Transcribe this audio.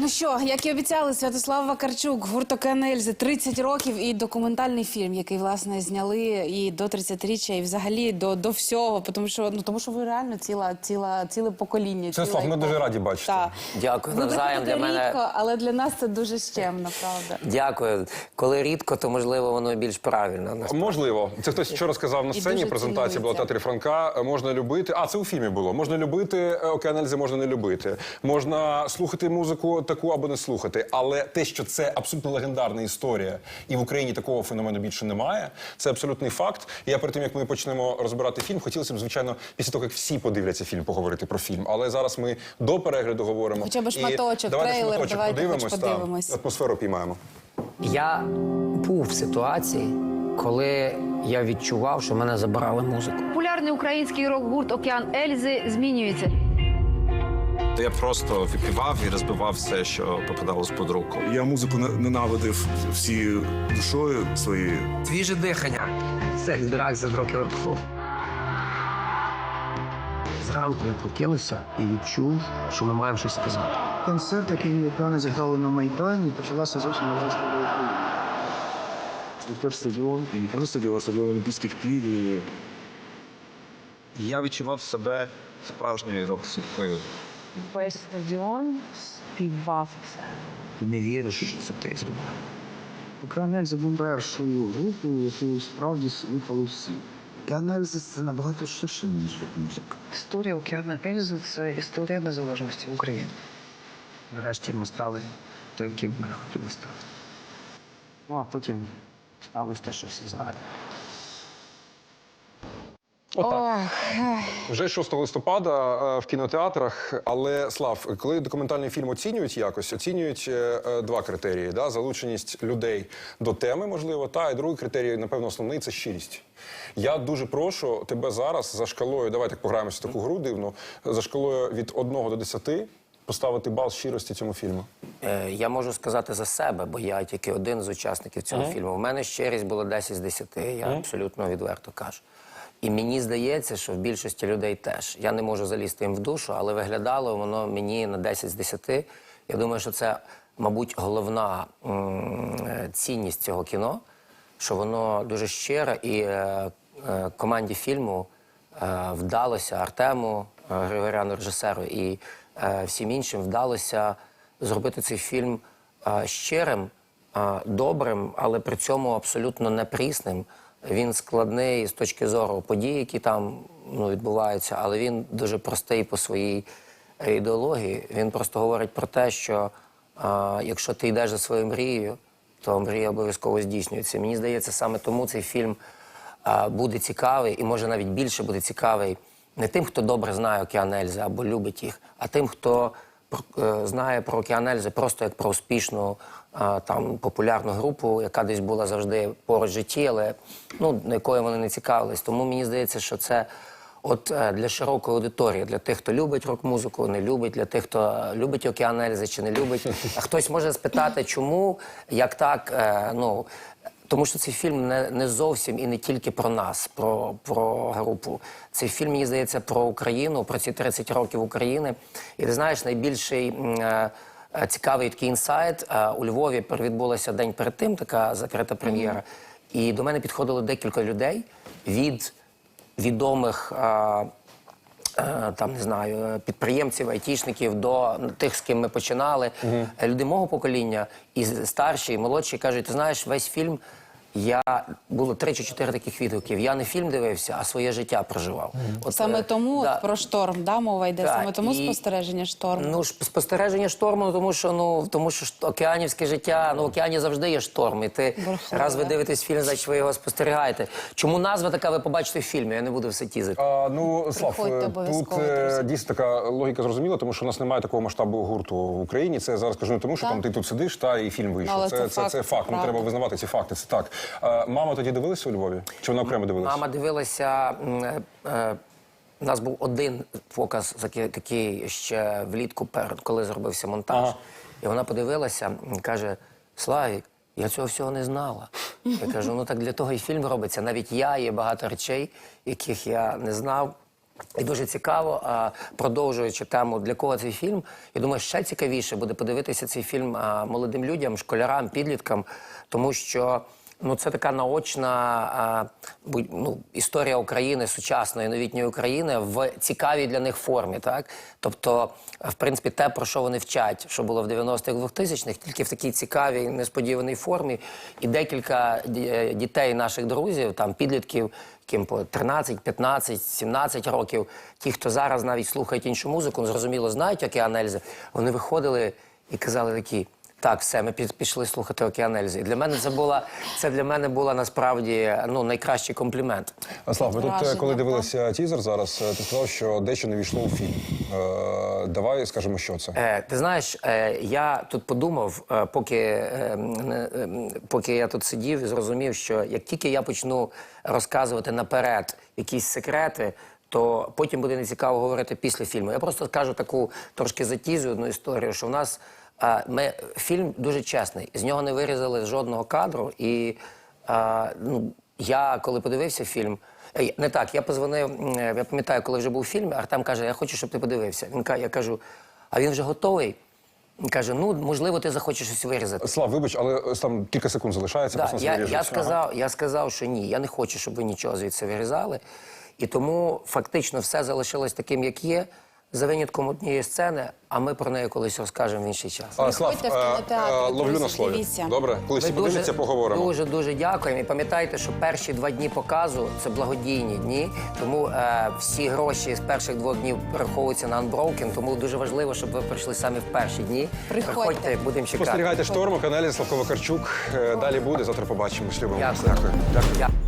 Ну що, як і обіцяли, Святослав Вакарчук, гурт «Океан Ельзи», 30 років і документальний фільм, який власне зняли і до 30-річчя, і взагалі до, до всього. Тому що ну тому що ви реально ціла, ціла, ціле покоління. Святослав, ціла ми дуже раді бачити. Так. Дякую, Ви навзаєм. Для мене- рідко, але для нас це дуже щемно, правда. Дякую. Коли рідко, то можливо воно більш правильно. насправді. Можливо, це хтось вчора сказав на сцені. Презентація була театрі Франка. Е, Можна любити. А це у фільмі було. Можна любити е, «Океан Ельзи», можна не любити. Можна слухати музику таку або не слухати. Але те, що це абсолютно легендарна історія, і в Україні такого феномену більше немає. Це абсолютний факт. І я перед тим як ми почнемо розбирати фільм, хотілося б, звичайно, після того як всі подивляться фільм, поговорити про фільм. Але зараз ми до перегляду говоримо. Хоча б шматочок, давайте трейлер, шматочок давайте хоч подивимось, та, атмосферу піймаємо. Я був в ситуації, коли я відчував, що мене забрали музику. Популярний український рок-гурт Океан Ельзи змінюється. То я просто випівав і розбивав все, що попадалось під руку. Я музику ненавидив всією душою своєю. Свіже дихання. Секс, драк за років. Зранку я прокинувся і відчув, що ми маємо щось сказати. Концерт, який певно зіграли на Майдані, почалася зовсім нова історія. Тепер стадіон, і не просто стадіон, а стадіон Олімпійських пір. і Я відчував себе справжньою рок-суткою. Весь стадіон співав це. Не віриш, що це ти зробив. Канельзи був першою групою, яку справді слухали всі. Канельзи це набагато ширше, ніж музика. Історія океану Ельзи це історія незалежності України. Нарешті ми стали той, ким ми хотіли стати. Ну, а потім сталося те, що всі знають. Вже 6 листопада е, в кінотеатрах. Але Слав, коли документальний фільм оцінюють якось, оцінюють е, е, два критерії: да? залученість людей до теми, можливо, та і другий критерій, напевно, основний це щирість. Я дуже прошу тебе зараз за шкалою. Давайте пограємося в таку гру дивну. За шкалою від 1 до 10 поставити бал щирості цьому фільму. Е, Я можу сказати за себе, бо я тільки один з учасників цього фільму. У мене щирість було 10 з 10, я абсолютно відверто кажу. І мені здається, що в більшості людей теж. Я не можу залізти їм в душу, але виглядало воно мені на 10 з 10. Я думаю, що це, мабуть, головна цінність цього кіно, що воно дуже щире і е, е, команді фільму е, вдалося Артему Григоряну режисеру і всім іншим вдалося зробити цей фільм щирим, добрим, але при цьому абсолютно непрісним. Він складний з точки зору подій, які там ну, відбуваються, але він дуже простий по своїй е, ідеології. Він просто говорить про те, що е, якщо ти йдеш за своєю мрією, то мрія обов'язково здійснюється. Мені здається, саме тому цей фільм а, буде цікавий і може навіть більше буде цікавий не тим, хто добре знає Океан Ельзи або любить їх, а тим, хто знає про океанельзи просто як про успішну там популярну групу, яка десь була завжди поруч житті, але ну якою вони не цікавились. Тому мені здається, що це. От е, для широкої аудиторії, для тих, хто любить рок-музику, не любить, для тих, хто е, любить Океан Ельзи чи не любить. Хтось може спитати, чому, як так, е, ну. Тому що цей фільм не, не зовсім і не тільки про нас, про, про групу. Цей фільм, мені здається, про Україну, про ці 30 років України. І ти знаєш, найбільший е, е, цікавий такий інсайт е, у Львові відбулася день перед тим, така закрита прем'єра. І до мене підходило декілька людей від відомих. е, Там не знаю, підприємців, айтішників до тих, з ким ми починали. Е, Люди мого покоління, і старші, і молодші кажуть: ти знаєш, весь фільм я було три чи чотири таких відгуків. Я не фільм дивився, а своє життя проживав. От, Саме е, тому да. про шторм, да, мова йде. Так, Саме тому і- спостереження шторму. Ну ж спостереження шторму, ну, тому що ну тому що океанівське життя, ну в океані завжди є шторм. І ти Бурхливо, раз ви да? дивитесь фільм, значить ви його спостерігаєте. Чому назва така ви побачите в фільмі? Я не буду все тізити. А, ну, Слав, е, тут е, друзі. дійсно така логіка зрозуміла, тому що у нас немає такого масштабу гурту в Україні. Це я зараз кажу не тому, що Так. там ти тут сидиш та і фільм вийшов. Але це, це це, факт, це факт. Ну треба визнавати ці факти. Це так. Мама тоді дивилася у Львові? Чи вона окремо дивилася? Мама дивилася. е, е, У нас був один показ такий, ще влітку, перед коли зробився монтаж. Ага. І вона подивилася і каже: Славік, я цього всього не знала. Я кажу, ну так для того і фільм робиться. Навіть я є багато речей, яких я не знав. І дуже цікаво, а, продовжуючи тему, для кого цей фільм, я думаю, ще цікавіше буде подивитися цей фільм молодим людям, школярам, підліткам, тому що ну, це така наочна а, ну, історія України, сучасної новітньої України в цікавій для них формі. Так? Тобто, в принципі, те, про що вони вчать, що було в 90-х, 2000-х, тільки в такій цікавій, несподіваній формі. І декілька дітей наших друзів, там підлітків, яким по 13, 15, 17 років, ті, хто зараз навіть слухають іншу музику, ну, зрозуміло, знають Океан Ельзи, вони виходили і казали такі. Так, все, ми пі- пішли слухати Океан Ельзи. І Для мене це була це для мене була насправді ну найкращий комплімент. Слав, ви тут, е, коли дивилися тізер зараз, е, ти сказав, що дещо не війшло у фільм. Е, давай скажемо, що це. Е, ти знаєш, е, я тут подумав, е, поки, е, е, поки я тут сидів і зрозумів, що як тільки я почну розказувати наперед якісь секрети, то потім буде нецікаво говорити після фільму. Я просто скажу таку трошки затізу одну історію, що в нас е, ми, фільм дуже чесний, з нього не вирізали жодного кадру. І е, ну, я, коли подивився фільм, не так, я позвонив, е, я пам'ятаю, коли вже був фільм, Артем каже, я хочу, щоб ти подивився. Він каже, я кажу, а він вже готовий. Він каже, ну можливо, ти захочеш щось вирізати. Слав, вибач, але е, там кілька секунд залишається. Да, я, я, Ага. сказав, я сказав, що ні, я не хочу, щоб ви нічого звідси вирізали. І тому фактично все залишилось таким, як є, за винятком однієї сцени, а ми про неї колись розкажемо в інший час. А, Слав, Приходьте в е, кінотеатр, е, ловлю на друзі, слові. дивіться. Добре, коли всі Ми подивляться, поговоримо. Дуже дуже дякуємо. І пам'ятайте, що перші два дні показу це благодійні дні. Тому е, всі гроші з перших двох днів перераховуються на Unbroken, Тому дуже важливо, щоб ви прийшли саме в перші дні. Приходьте. будемо чекати. Спостерігайте шторм у каналі Славко Вакарчук. Е, Далі буде. Завтра побачимось. Любимо. вас. Дякую. Дякую. Дякую.